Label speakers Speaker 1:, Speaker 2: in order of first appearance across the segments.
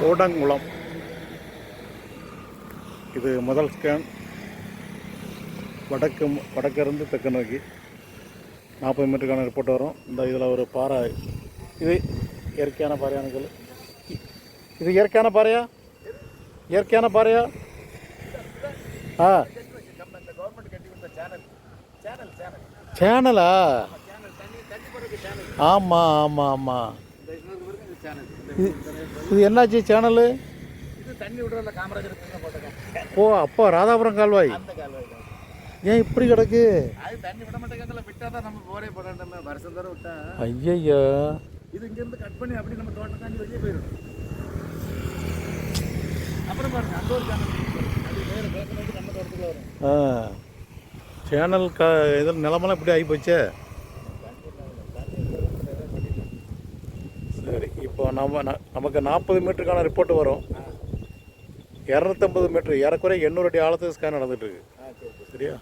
Speaker 1: கூடங்குளம். இது முதல் ஸ்கேன். வடக்கு வடக்கிருந்து தெற்கு நோக்கி நாற்பது மீட்டருக்கான ரிப்போர்ட் வரும். இந்த இதில் ஒரு பாறை. இது இயற்கையான பாறையானுகள் இது இயற்கையான பாறையா? இயற்கையான பாறையா? ஆ. சேனலா ஆமாம் ஆமாம் ஆமாம் இது இது என்னாச்சு சேனலு?
Speaker 2: இது தண்ணி விடுறதுல காமராஜர் போட்டுருக்கேன்
Speaker 1: ஓ அப்போ ராதாபுரம் கால்வாய்.
Speaker 2: அந்த கால்வாய்
Speaker 1: ஏன் இப்படி கிடக்கு?
Speaker 2: அது தண்ணி விட மாட்டேங்கிறதுல விட்டா தான் நம்ம போரே போடணும் வருஷம் தர விட்டா
Speaker 1: ஐயய்யா
Speaker 2: இது இங்கேருந்து கட் பண்ணி அப்படி நம்ம தோட்டம் தாண்டி வெளியே போயிடும் அப்புறம் பாருங்க அந்த ஒரு சேனல் நம்ம தோட்டத்தில் வரும்
Speaker 1: ஆ. சேனல் க இதில் நிலமெல்லாம் இப்படி ஆகி போச்சே சரி இப்போ நம்ம நமக்கு நாற்பது மீட்டருக்கான ரிப்போர்ட் வரும். இரநூத்தம்பது மீட்டர் ஏறக்குறைய எண்ணூறு அடி ஆழத்துக்கு ஸ்கேன்
Speaker 2: சரி
Speaker 1: சரியா?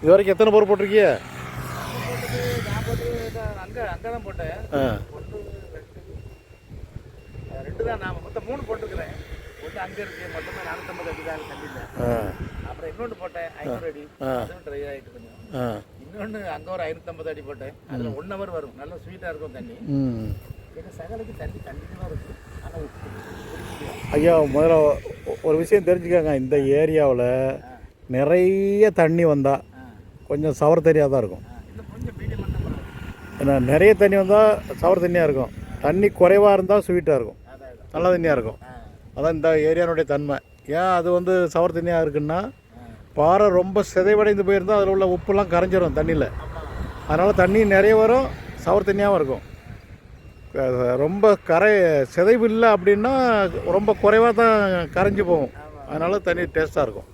Speaker 1: இது வரைக்கும் எத்தனை போர்
Speaker 2: ஒன்று ரெண்டு. தான் நான் மொத்தம் மூணு போட்டிருக்கிறேன். ஒன்று அங்கே இருக்கு மொத்தமாக நானூற்றம்பது அடி தான் தண்ணியில்
Speaker 1: ஆ.
Speaker 2: அப்புறம் இன்னொன்று போட்டேன் ஐநூறு அடி. ட்ரை ஆகிட்டு கொஞ்சம். இன்னொன்று அங்கே ஒரு ஐநூற்றம்பது அடி போட்டேன். அதில் ஒன் ஹவர் வரும். நல்ல ஸ்வீட்டாக இருக்கும் தண்ணி. எங்கள் சகலுக்கு தண்ணி கண்டிப்பாக இருக்கும் ஆனால்.
Speaker 1: ஐயா முதல்ல ஒரு விஷயம் தெரிஞ்சுக்கோங்க. இந்த ஏரியாவில் நிறைய தண்ணி வந்தால் கொஞ்சம் சவர் தண்ணியாக தான் இருக்கும். ஏன்னா நிறைய தண்ணி வந்தால் சவர் தண்ணியாக இருக்கும். தண்ணி குறைவாக இருந்தால் ஸ்வீட்டாக இருக்கும். நல்ல தண்ணியாக இருக்கும். அதான் இந்த ஏரியானுடைய தன்மை. ஏன் அது வந்து சவர் தண்ணியாக இருக்குன்னா பாறை ரொம்ப சிதைவடைந்து போயிருந்தால் அதில் உள்ள உப்புலாம் கரைஞ்சிரும் தண்ணியில். அதனால் தண்ணி நிறைய வரும் சவர் தண்ணியாகவும் இருக்கும். ரொம்ப கரை சிதைவு இல்லை அப்படின்னா ரொம்ப குறைவாக தான் கரைஞ்சி போகும். அதனால் தண்ணி டேஸ்ட்டாக இருக்கும்.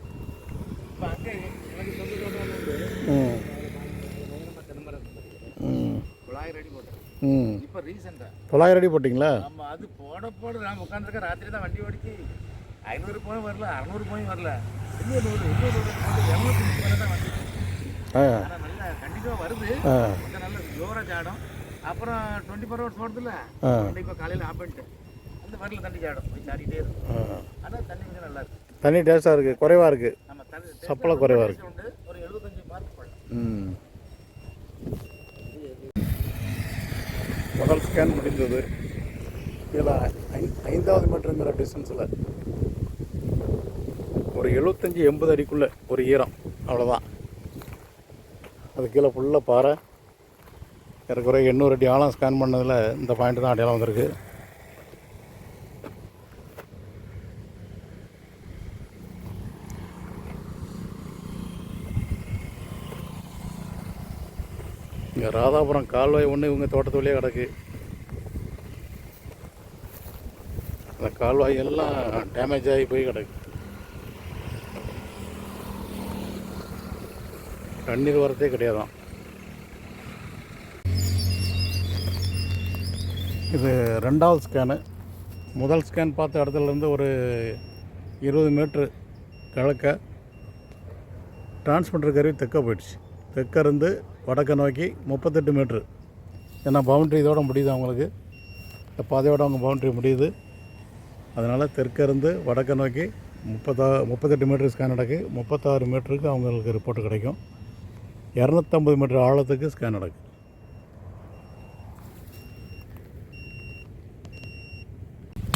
Speaker 2: தொள்ளாயிரம் அடி
Speaker 1: போட்டிங்களா?
Speaker 2: அது போட போட நான் உட்காந்துருக்கேன் ராத்திரி தான் வண்டி ஓடிச்சு. ஐநூறு போய் வரல அறநூறு போய் வரல. இன்னொரு நூறு இரநூத்தி முப்பது தான் ஆனால் நல்லா கண்டிப்பாக வருது. கொஞ்சம் நல்ல ஜோராக சாடும் அப்புறம் டுவெண்ட்டி ஃபோர் ஹவர்ஸ்
Speaker 1: ஆ.
Speaker 2: இப்போ காலையில் ஆஃப் பண்ணிட்டு. அந்த வரல தண்ணி சாடும் போய் சாடிட்டே இருக்கும். ஆனால் தண்ணி கொஞ்சம் நல்லா இருக்கு.
Speaker 1: தண்ணி டேஸ்ட்டாக இருக்குது குறைவாக இருக்குது சப்பளை குறைவா இருக்கு.
Speaker 2: உண்டு ஒரு எழுபத்தஞ்சு மார்க் போடலாம்.
Speaker 1: ம். முதல் ஸ்கேன் முடிந்தது. இதில் ஐந்தாவது மீட்டருங்கிற டிஸ்டன்ஸில் ஒரு எழுபத்தஞ்சி எண்பது அடிக்குள்ளே ஒரு ஈரம். அவ்வளோதான் அது கீழே ஃபுல்லாக பாறை. ஏறக்குறைய எண்ணூறு அடி ஆழம் ஸ்கேன் பண்ணதில் இந்த பாயிண்ட் தான் அடையாளம் வந்திருக்கு. இங்கே ராதாபுரம் கால்வாய் ஒன்று இவங்க தோட்டத்து வழியாக கிடக்கு. அந்த கால்வாய் எல்லாம் டேமேஜ் ஆகி போய் கிடக்கு. தண்ணீர் வரத்தே கிடையாதான் இது ரெண்டாவது ஸ்கேனு முதல் ஸ்கேன் பார்த்த இடத்துலேருந்து ஒரு இருபது மீட்ரு கிழக்க டிரான்ஸ்மிட்டர் கருவி தெற்க போயிடுச்சு. தெற்க இருந்து வடக்க நோக்கி முப்பத்தெட்டு மீட்ரு ஏன்னா பவுண்ட்ரி இதோட முடியுது அவங்களுக்கு இந்த பாதையோட அவங்க பவுண்ட்ரி முடியுது. அதனால் தெற்க இருந்து வடக்க நோக்கி முப்பத்தா முப்பத்தெட்டு மீட்ரு ஸ்கேன் நடக்கு. முப்பத்தாறு மீட்டருக்கு அவங்களுக்கு ரிப்போர்ட் கிடைக்கும். இரநூத்தம்பது மீட்டர் ஆழத்துக்கு ஸ்கேன் நடக்கும்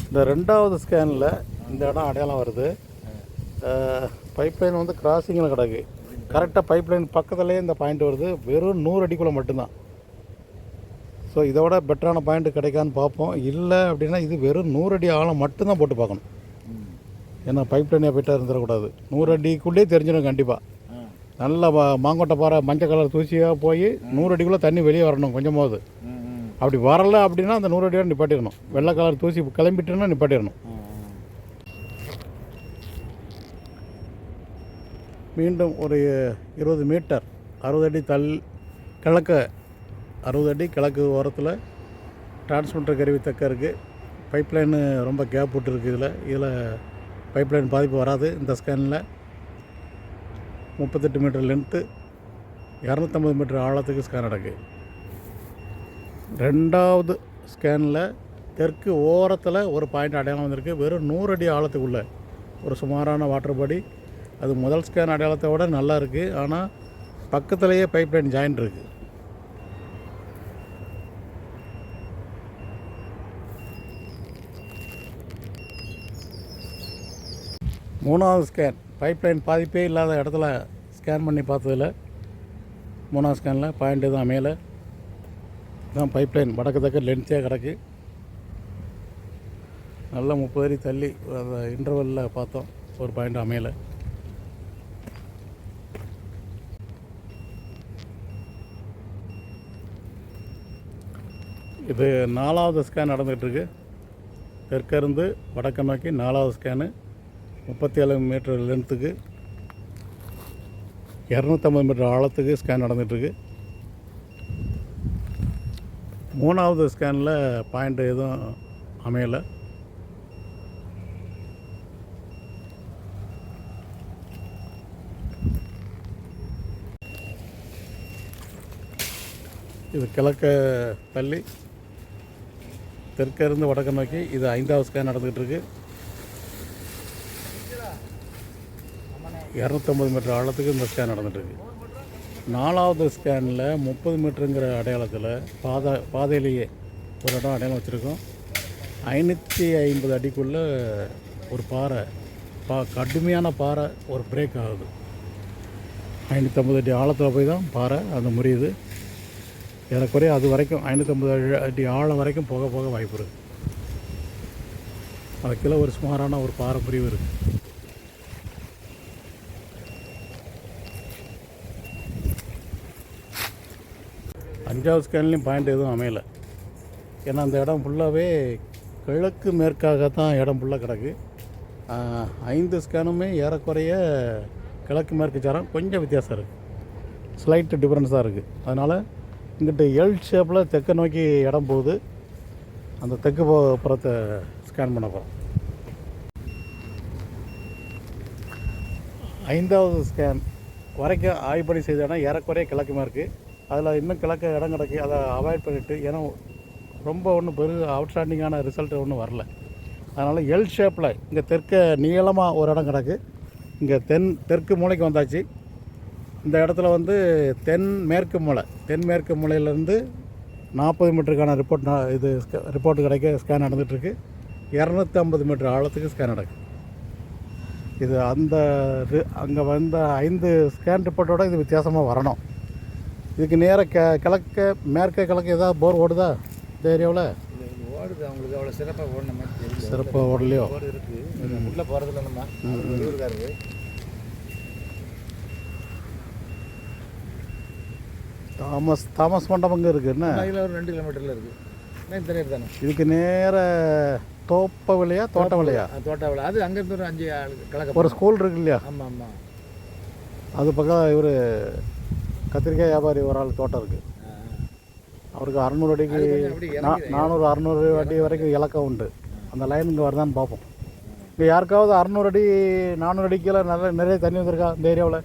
Speaker 1: இந்த ரெண்டாவது ஸ்கேனில் இந்த இடம் அடையாளம் வருது. பைப்லைன் வந்து கிராசிங்கில் கிடக்கு. கரெக்டாக பைப்லைன் பக்கத்துலேயே இந்த பாயிண்ட் வருது. வெறும் நூறு அடிக்குள்ளே மட்டும்தான். ஸோ இதோட பெட்டரான பாயிண்ட் கிடைக்கான்னு பார்ப்போம். இல்லை அப்படின்னா இது வெறும் நூறு அடி ஆழம் மட்டும்தான் போட்டு பார்க்கணும். ஏன்னா பைப் லைனே போயிட்டா இருந்துடக்கூடாது. நூறு அடிக்குள்ளேயே தெரிஞ்சிடும் கண்டிப்பாக நல்ல மாங்கொட்டை பாறை மஞ்சள் கலர் தூசியாக போய் நூறு அடிக்குள்ளே தண்ணி வெளியே வரணும் கொஞ்சமாவது அப்படி வரலை அப்படின்னா அந்த நூறு அடியோட நிப்பாட்டிடணும். வெள்ளை கலர் தூசி கிளம்பிட்டுன்னா நிப்பாட்டிடணும். மீண்டும் ஒரு இருபது மீட்டர் அறுபது அடி தள் கிழக்க அறுபது அடி கிழக்கு ஓரத்தில் டிரான்ஸ்மிட்டர் கருவி தக்க இருக்குது பைப்லைனு ரொம்ப கேப் விட்டுருக்கு இதில். இதில் பைப்லைன் பாதிப்பு வராது இந்த ஸ்கேனில் முப்பத்தெட்டு மீட்டர் லென்த்து இரநூத்தம்பது மீட்டர் ஆழத்துக்கு ஸ்கேன் நடக்கு ரெண்டாவது ஸ்கேனில் தெற்கு ஓரத்தில் ஒரு பாயிண்ட் அடையாளம் வந்திருக்கு. வெறும் நூறு அடி ஆழத்துக்குள்ளே ஒரு சுமாரான வாட்டர் பாடி அது முதல் ஸ்கேன் அடையாளத்தை விட நல்லா இருக்குது ஆனால் பக்கத்துலேயே பைப் லைன் ஜாயின் இருக்குது மூணாவது ஸ்கேன் பைப் லைன் பாதிப்பே இல்லாத இடத்துல ஸ்கேன் பண்ணி பார்த்ததில் மூணாவது ஸ்கேனில் பாயிண்ட் எதுவும் அமையலை. தான் பைப் லைன் வடக்கு தக்க லென்த்தியாக கிடக்கு. நல்லா முப்பது அடி தள்ளி அந்த இன்டர்வெல்லில் பார்த்தோம். ஒரு பாயிண்ட் அமையலை. இது நாலாவது ஸ்கேன் நடந்துகிட்ருக்கு தெற்கிருந்து வடக்கு நோக்கி நாலாவது ஸ்கேனு முப்பத்தி ஏழு மீட்டர் லென்த்துக்கு இரநூத்தம்பது மீட்டர் ஆழத்துக்கு ஸ்கேன் நடந்துகிட்ருக்கு மூணாவது ஸ்கேனில் பாயிண்ட் எதுவும் அமையலை. இது கிழக்க தள்ளி தெற்கிருந்து வடக்கு நோக்கி இது ஐந்தாவது ஸ்கேன் நடந்துகிட்டு இருக்கு இரநூத்தம்பது மீட்டர் ஆழத்துக்கு இந்த ஸ்கேன் நடந்துட்டுருக்கு. நாலாவது ஸ்கேனில் முப்பது மீட்டருங்கிற அடையாளத்தில் பாதை பாதையிலேயே ஒரு இடம் அடையாளம் வச்சுருக்கோம். ஐநூற்றி ஐம்பது அடிக்குள்ளே ஒரு பாறை பா கடுமையான பாறை ஒரு பிரேக் ஆகுது. ஐநூற்றம்பது அடி ஆழத்தில் போய் தான் பாறை அது முறியுது. ஏறக்குறைய அது வரைக்கும் ஐநூற்றம்பது அடி ஆழம் வரைக்கும் போக போக வாய்ப்பு இருக்குது அதுக்குள்ளே ஒரு சுமாரான ஒரு பாறை பிரிவு இருக்குது அஞ்சாவது ஸ்கேன்லேயும் பாயிண்ட் எதுவும் அமையலை. ஏன்னா அந்த இடம் ஃபுல்லாகவே கிழக்கு மேற்காக தான் இடம் ஃபுல்லாக கிடக்கு. ஐந்து ஸ்கேனுமே ஏறக்குறைய கிழக்கு மேற்கு சாரம் கொஞ்சம் வித்தியாசம் இருக்குது ஸ்லைட்டு டிஃப்ரென்ஸாக இருக்குது அதனால் இங்கிட்ட எல் ஷேப்பில் தெற்கை நோக்கி இடம் போகுது. அந்த தெற்கு புறத்தை ஸ்கேன் பண்ண போகிறோம் ஐந்தாவது ஸ்கேன் வரைக்கும் ஆய்வுப்படி செய்த இடம் ஏறக்குறைய கிழக்கு மேற்கு. அதில் இன்னும் கிழக்க இடம் கிடக்கு அதை அவாய்ட் பண்ணிவிட்டு ஏன்னா ரொம்ப ஒன்றும் பெரு அவுட்ஸ்டாண்டிங்கான ரிசல்ட் ஒன்றும் வரல. அதனால் எல் ஷேப்பில் இங்கே தெற்க நீளமாக ஒரு இடம் கிடக்கு. இங்கே தென் தெற்கு மூலைக்கு வந்தாச்சு. இந்த இடத்துல வந்து தென் மேற்கு மூலை தென் மேற்கு மூலையிலேருந்து நாற்பது மீட்டருக்கான ரிப்போர்ட் இது ரிப்போர்ட் கிடைக்க ஸ்கேன் நடந்துகிட்ருக்கு இரநூத்தி ஐம்பது மீட்டர் ஆழத்துக்கு ஸ்கேன் நடக்கு. இது அந்த அங்கே வந்த ஐந்து ஸ்கேன் ரிப்போர்ட்டோட இது வித்தியாசமாக வரணும். இதுக்கு நேராக கெ கிழக்க மேற்க கிழக்க ஏதாவது போர் ஓடுதா? இந்த ஏரியாவில்
Speaker 2: ஓடுது அவங்களுக்கு அவ்வளோ சிறப்பாக ஓடின மாதிரி
Speaker 1: சிறப்பாக ஓடலையோ?
Speaker 2: ஓடு இருக்கு. உள்ளே போகிறதுல நம்ம வெளியூருக்காரு
Speaker 1: தாமஸ் தாமஸ் மண்டபம் இங்கே இருக்குது என்ன?
Speaker 2: அதில் ஒரு ரெண்டு கிலோமீட்டரில் இருக்குது தெரியாது தானே?
Speaker 1: இதுக்கு நேர தோப்ப விலையா தோட்ட விலையா
Speaker 2: தோட்டாவில் அது அங்கேருந்து ஒரு அஞ்சு ஆளு கலக்க
Speaker 1: ஒரு ஸ்கூல் இருக்கு இல்லையா?
Speaker 2: ஆமாம் ஆமாம்
Speaker 1: அது பக்கம் இவர் கத்திரிக்காய் வியாபாரி ஒரு ஆள் தோட்டம் இருக்குது அவருக்கு அறநூறு அடிக்கு நானூறு அறநூறு அடி வரைக்கும் இலக்கம் உண்டு. அந்த லைன் இங்கே வருதான்னு பார்ப்போம். இங்கே யாருக்காவது அறநூறு அடி நானூறு அடிக்கெல்லாம் நல்ல நிறைய தண்ணி வந்திருக்கா இந்த ஏரியாவில்?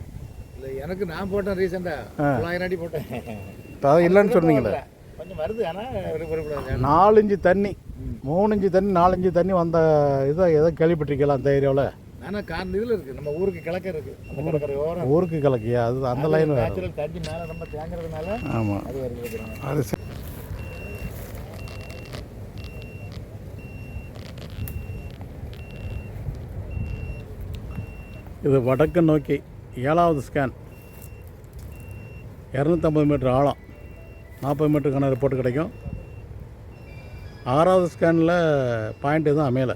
Speaker 2: இல்லை எனக்கு நான் போட்டேன் ரீசெண்டாக தொள்ளாயிரம் அடி போட்டேன்.
Speaker 1: அதான் இல்லைன்னு சொன்னீங்களே
Speaker 2: கொஞ்சம் வருது ஆனால்
Speaker 1: நாலஞ்சு தண்ணி மூணு இஞ்சு தண்ணி நாலஞ்சு தண்ணி வந்த இதை எதோ கேள்விப்பட்டிருக்கலாம் அந்த ஏரியாவில்?
Speaker 2: ஆனால் இதில் இருக்குது நம்ம ஊருக்கு கிழக்க இருக்குது அந்த கடற்கரை ஓரம்.
Speaker 1: ஊருக்கு கலக்கியா அது அந்த லைன் வேறு.
Speaker 2: நேச்சுரல் தண்ணி மேலே ரொம்ப தேங்குறதுனால
Speaker 1: ஆமாம்
Speaker 2: அது வருது
Speaker 1: அது சரி. இது வடக்கு நோக்கி ஏழாவது ஸ்கேன் இரநூத்தம்பது மீட்டர் ஆழம். நாற்பது மீட்டருக்கான ரிப்போர்ட் கிடைக்கும். ஆறாவது ஸ்கேனில் பாயிண்ட் எதுவும் அமையலை.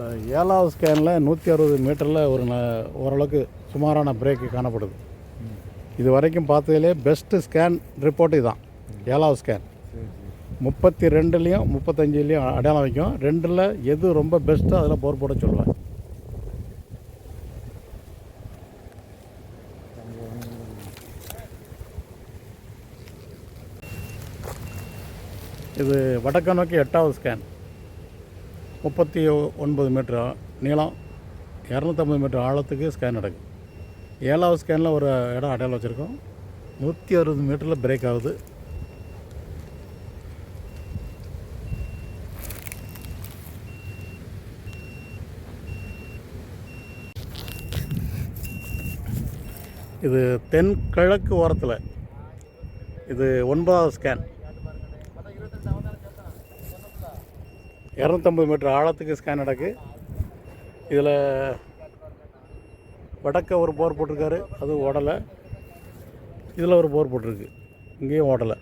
Speaker 1: இந்த ஏழாவது ஸ்கேனில் நூற்றி அறுபது மீட்டரில் ஒரு ந- ஓரளவுக்கு சுமாரான பிரேக்கு காணப்படுது. இது வரைக்கும் பார்த்ததுலே பெஸ்ட்டு ஸ்கேன் ரிப்போர்ட் இதுதான் ஏழாவது ஸ்கேன் முப்பத்தி ரெண்டுலேயும் முப்பத்தஞ்சுலேயும் அடையாளம் வைக்கும். ரெண்டில் எது ரொம்ப பெஸ்ட்டோ அதில் போர் போட சொல்லுவேன் இது வடக்க நோக்கி எட்டாவது ஸ்கேன் முப்பத்தி ஒன்பது மீட்ரு நீளம் இரநூத்தம்பது மீட்டர் ஆழத்துக்கு ஸ்கேன் நடக்குது ஏழாவது ஸ்கேனில் ஒரு இடம் அடையாளம் வச்சுருக்கோம். நூற்றி அறுபது மீட்டரில் பிரேக் ஆகுது. இது தென் கிழக்கு ஓரத்தில். இது ஒன்பதாவது ஸ்கேன் இரநூத்தம்பது மீட்டர் ஆழத்துக்கு ஸ்கேன் நடக்கு. இதில் வடக்க ஒரு போர் போட்டிருக்காரு அது ஓடலை. இதில் ஒரு போர் போட்டிருக்கு இங்கேயும் ஓடலை.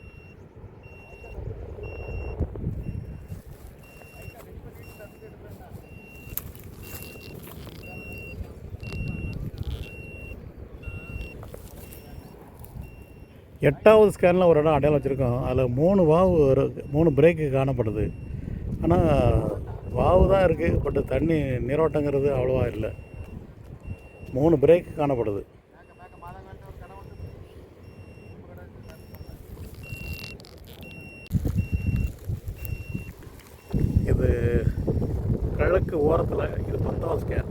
Speaker 1: எட்டாவது ஸ்கேனில் ஒரு இடம் அடையாளம் வச்சுருக்கோம். அதில் மூணு வாவு மூணு பிரேக்கு காணப்படுது. ஆனால் வாவு தான் இருக்குது பட் தண்ணி நீரோட்டங்கிறது அவ்வளோவா இல்லை. மூணு பிரேக் காணப்படுது. இது கிழக்கு ஓரத்தில் இது பத்தாவது ஸ்கேன்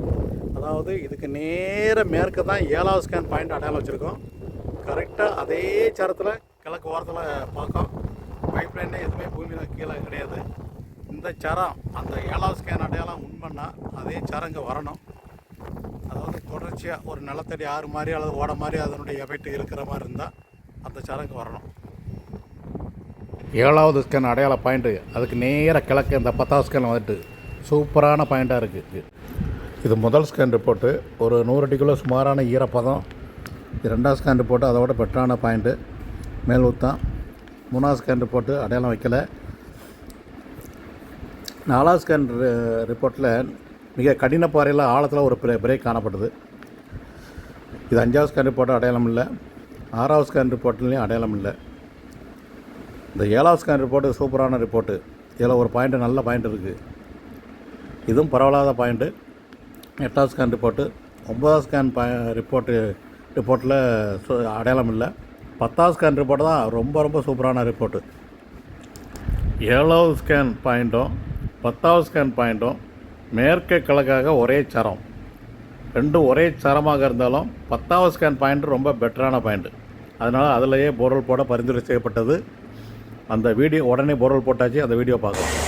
Speaker 1: அதாவது இதுக்கு நேர மேற்கு தான் ஏழாவது ஸ்கேன் பாயிண்ட் அடையாளம் வச்சுருக்கோம். கரெக்டாக அதே சரத்தில் கிழக்கு ஓரத்தில் பார்க்கோம் பைப் லைனே எதுவுமே பூமியில் கீழே கிடையாது. இந்த சரம் அந்த ஏழாவது ஸ்கேன் அடையாளம் உண்மைன்னா அதே சரம் இங்கே வரணும். அதாவது தொடர்ச்சியாக ஒரு நிலத்தடி ஆறு மாதிரி அல்லது ஓட மாதிரி அதனுடைய எஃபெக்ட் இருக்கிற மாதிரி இருந்தால் அந்த சரங்கு வரணும். ஏழாவது ஸ்கேன் அடையாள பாயிண்ட்டு அதுக்கு நேராக கிழக்கு இந்த பத்தாவது ஸ்கேன் வந்துட்டு சூப்பரான பாயிண்ட்டாக இருக்குது இது முதல் ஸ்கேன் ரிப்போர்ட்டு ஒரு நூறு அடிக்குள்ள சுமாரான ஈரப்பதம். இது ரெண்டாவது ஸ்கேன் ரிப்போர்ட்டு அதோட பெட்டரான பாயிண்ட்டு மேல் ஊத்தான் மூணாவது ஸ்கேன் ரிப்போர்ட்டு அடையாளம் வைக்கல. நாலாவது ஸ்கேன் ரிப்போர்ட்டில் மிக கடின பாறையில் ஆழத்தில் ஒரு பிரேக் காணப்படுது இது அஞ்சாவது ஸ்கேன் ரிப்போர்ட்டு அடையாளம் இல்லை ஆறாவது ஸ்கேன் ரிப்போர்ட்லேயும் அடையாளம் இல்லை இந்த ஏழாவது ஸ்கேன் ரிப்போர்ட்டு சூப்பரான ரிப்போர்ட்டு. இதில் ஒரு பாயிண்ட்டு நல்ல பாயிண்ட் இருக்குது இதுவும் பரவாயில்லாத பாயிண்ட்டு எட்டாவது ஸ்கேன் ரிப்போர்ட்டு ஒன்பதாவது ஸ்கேன் பா ரிப்போர்ட்டு ரிப்போர்ட்டில் சு- அடையாளம் இல்லை பத்தாவது ஸ்கேன் ரிப்போர்ட் தான் ரொம்ப ரொம்ப சூப்பரான ரிப்போர்ட்டு. ஏழாவது ஸ்கேன் பாயிண்ட்டும் பத்தாவது ஸ்கேன் பாயிண்ட்டும் மேற்கே கிழக்காக ஒரே சரம். ரெண்டும் ஒரே சரமாக இருந்தாலும் பத்தாவது ஸ்கேன் பாயிண்ட் ரொம்ப பெட்டரான பாயிண்ட்டு அதனால் அதிலேயே போரல் போட பரிந்துரை செய்யப்பட்டது. அந்த வீடியோ உடனே போரல் போட்டாச்சு அந்த வீடியோ பார்க்கலாம்.